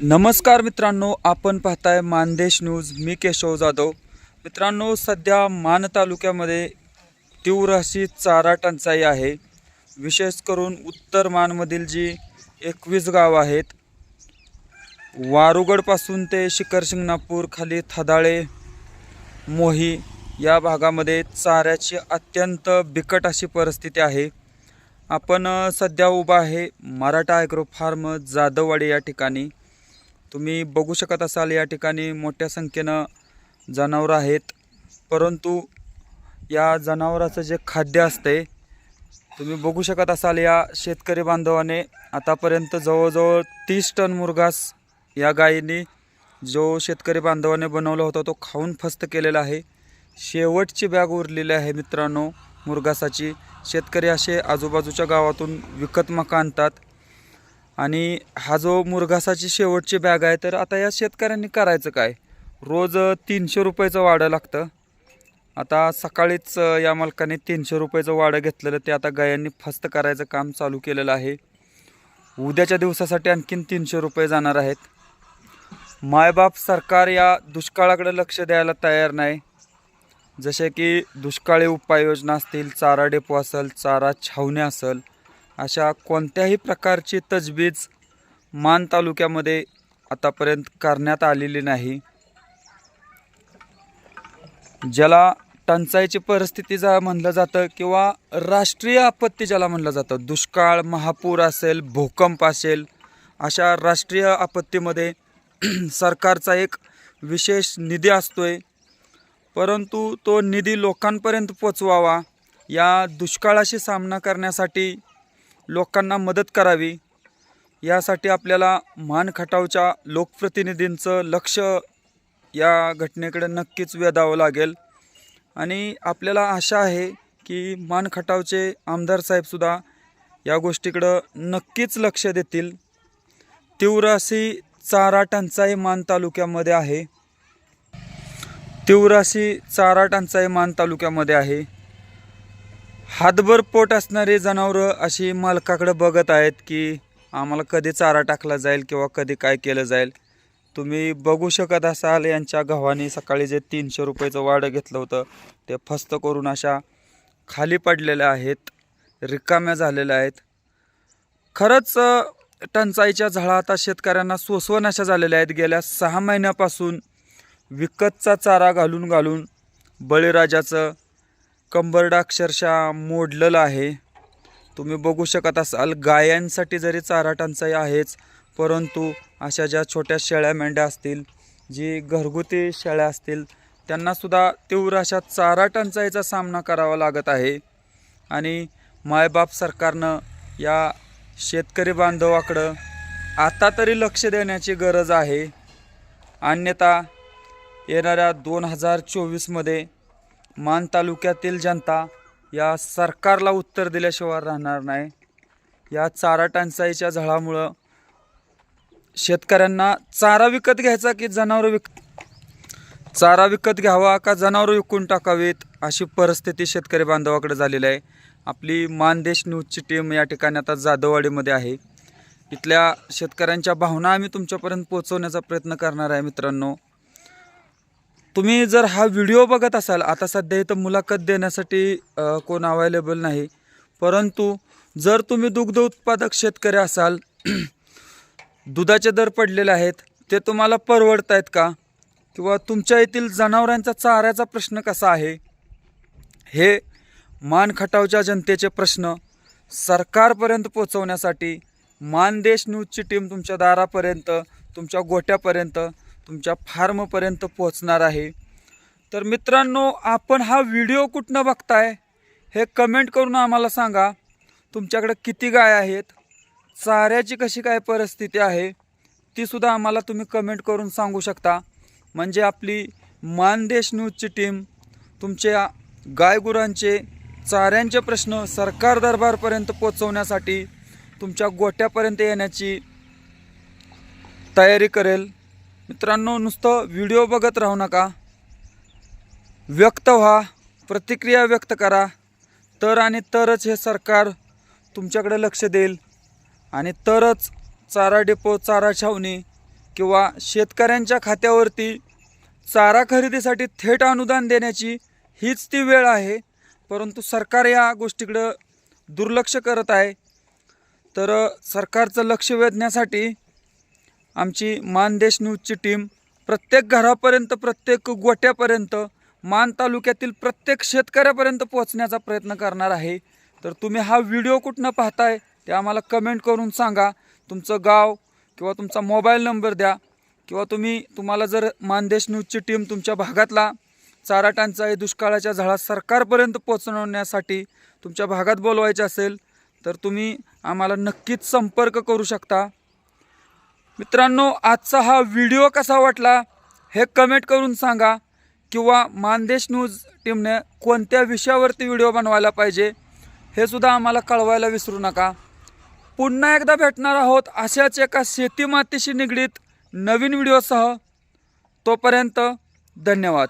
नमस्कार मित्रांनो आपण पाहताय मानदेश न्यूज. मी केशव जाधव. मित्रांनो सध्या मान तालुक्यामध्ये तीव्र अशी चारा टंचाई आहे. विशेष करून उत्तर मानमधील जी एकवीस गावं आहेत वारुगडपासून ते शिखरशिंगणापूर खाली थदाळे मोही या भागामध्ये चाऱ्याची अत्यंत बिकट अशी परिस्थिती आहे. आपण सध्या उभा आहे मराठा ॲग्रो फार्म जाधववाडी या ठिकाणी. तुम्ही बघू शकत असाल या ठिकाणी मोठ्या संख्येनं जनावरं आहेत. परंतु या जनावराचं जे खाद्य असते तुम्ही बघू शकत असाल या शेतकरी बांधवाने आतापर्यंत जवळजवळ तीस टन मुरघास या गायीने जो शेतकरी बांधवाने बनवला होता तो खाऊन फस्त केलेला आहे. शेवटची बॅग उरलेली आहे मित्रांनो मुरघासाची. शेतकरी असे आजूबाजूच्या गावातून विकत मका आणतात. आणि हा जो मुरघासाची शेवटची बॅग आहे तर आता या शेतकऱ्यांनी करायचं काय? रोज तीनशे रुपयाचं वाडं लागतं. आता सकाळीच या मालकाने तीनशे रुपयाचं वाडं घेतलेलं ते आता गायांनी फस्त करायचं काम चालू केलेलं आहे. उद्याच्या दिवसासाठी आणखीन तीनशे रुपये जाणार आहेत. मायबाप सरकार या दुष्काळाकडे लक्ष द्यायला तयार नाही. जसे की दुष्काळी उपाययोजना असतील चारा डेपो असेल चारा छावण्या असेल अशा कोणत्याही प्रकारची तजवीज मान तालुक्यामध्ये आतापर्यंत करण्यात आलेली नाही. ज्याला टंचाईची परिस्थिती जा म्हणलं जातं किंवा राष्ट्रीय आपत्ती ज्याला म्हणलं जातं दुष्काळ महापूर असेल भूकंप असेल अशा राष्ट्रीय आपत्तीमध्ये सरकारचा एक विशेष निधी असतो आहे परंतु तो निधी लोकांपर्यंत पोचवावा या दुष्काळाशी सामना करण्यासाठी लोकांना मदत करावी. यासाठी आपल्याला मान खटावच्या लोकप्रतिनिधींचं लक्ष या घटनेकडे नक्कीच वेधावं लागेल. आणि आपल्याला आशा आहे की मान खटावचे आमदार साहेबसुद्धा या गोष्टीकडं नक्कीच लक्ष देतील. तीव्र अशी चारा टंचाई मान तालुक्यामध्ये आहे. तीव्र अशी चारा टंचाई मान तालुक्यामध्ये आहे. हातभर पोट असणारी जनावरं अशी मालकाकडे बघत आहेत की आम्हाला कधी चारा टाकला जाईल किंवा कधी काय केलं जाईल. तुम्ही बघू शकत असाल यांच्या गव्हाने सकाळी जे तीनशे रुपयाचं वाडं घेतलं होतं ते फस्त करून अशा खाली पडलेल्या आहेत रिकाम्या झालेल्या आहेत. खरंच टंचाईच्या झळा आता शेतकऱ्यांना सोसवण अशा झालेल्या आहेत. गेल्या सहा महिन्यापासून विकतचा चारा घालून घालून बळीराजाचं कंबर्ड अक्षरशः मोडलेलं आहे. तुम्ही बघू शकत असाल गायांसाठी जरी चारा टंचाई आहेच परंतु अशा ज्या छोट्या शेळ्या मेंढ्या असतील जी घरगुती शेळ्या असतील त्यांनासुद्धा तीव्र अशा चारा टंचाईचा सामना करावा लागत आहे. आणि मायबाप सरकारनं या शेतकरी बांधवाकडं आता तरी लक्ष देण्याची गरज आहे. अन्यथा येणाऱ्या दोन हजार चोवीसमध्ये मान तालुक्यातील जनता या सरकारला उत्तर दिल्याशिवाय राहणार नाही. या चारा टंचाईच्या झळामुळं शेतकऱ्यांना चारा विकत घ्यायचा की जनावरं विक चारा विकत घ्यावा का जनावरं विकून टाकावीत अशी परिस्थिती शेतकरी बांधवाकडे झालेली आहे. आपली मानदेश न्यूजची टीम या ठिकाणी आता जाधववाडीमध्ये आहे. इथल्या शेतकऱ्यांच्या भावना आम्ही तुमच्यापर्यंत पोहोचवण्याचा प्रयत्न करणार आहे मित्रांनो. तुम्ही जर हा व्हिडिओ बघत असाल आता सध्या इथं मुलाखत देण्यासाठी कोण अवेलेबल नाही. परंतु जर तुम्ही दुग्ध उत्पादक शेतकरी असाल दुधाचे दर पडलेले आहेत ते तुम्हाला परवडत आहेत का? किंवा तुमच्या येथील जनावरांचा चाऱ्याचा प्रश्न कसा आहे? हे मान खटावच्या जनतेचे प्रश्न. सरकारपर्यंत पोचवण्यासाठी मानदेश न्यूजची टीम तुमच्या दारापर्यंत तुमच्या गोट्यापर्यंत तुमच्या फार्मपर्यंत पोचणार आहे. तर मित्रांनो आपण हा व्हिडिओ कुठनं बघताय हे कमेंट करून आम्हाला सांगा. तुमच्याकडे किती गाय आहेत? चाऱ्याची कशी काय परिस्थिती आहे? तीसुद्धा आम्हाला तुम्ही कमेंट करून सांगू शकता. म्हणजे आपली मानदेश न्यूजची टीम तुमच्या गायगुरांचे चाऱ्यांचे प्रश्न सरकार दरबारपर्यंत पोचवण्यासाठी तुमच्या गोट्यापर्यंत येण्याची तयारी करेल. मित्रांनो नुसतं व्हिडिओ बघत राहू नका. व्यक्त व्हा प्रतिक्रिया व्यक्त करा. तर आणि तरच हे सरकार तुमच्याकडे लक्ष देईल. आणि तरच चारा डेपो चारा छावणी किंवा शेतकऱ्यांच्या खात्यावरती चारा खरेदीसाठी थेट अनुदान देण्याची हीच ती वेळ आहे. परंतु सरकार या गोष्टीकडं दुर्लक्ष करत आहे. तर सरकारचं लक्ष वेधण्यासाठी आमची मानदेश न्यूजची टीम प्रत्येक घरापर्यंत प्रत्येक गोट्यापर्यंत मान तालुक्यातील प्रत्येक शेतकऱ्यापर्यंत पोहोचण्याचा प्रयत्न करणार आहे. तर तुम्ही हा व्हिडिओ कुठनं पाहताय ते आम्हाला कमेंट करून सांगा. तुमचं गाव किंवा तुमचा मोबाईल नंबर द्या किंवा तुम्ही तुम्हाला जर मानदेश न्यूजची टीम तुमच्या भागातला चारा टंचाई दुष्काळाच्या झळा सरकारपर्यंत पोहोचवण्यासाठी तुमच्या भागात बोलवायचे असेल तर तुम्ही आम्हाला नक्कीच संपर्क करू शकता. मित्रांनो आजचा हा व्हिडिओ कसा वाटला हे कमेंट करून सांगा किंवा मानदेश न्यूज टीमने कोणत्या विषयावरती व्हिडिओ बनवायला पाहिजे हे सुद्धा आम्हाला कळवायला विसरू नका. पुन्हा एकदा भेटणार आहोत अशाच एका शेतीमातीशी निगडीत नवीन व्हिडिओसह. तोपर्यंत धन्यवाद.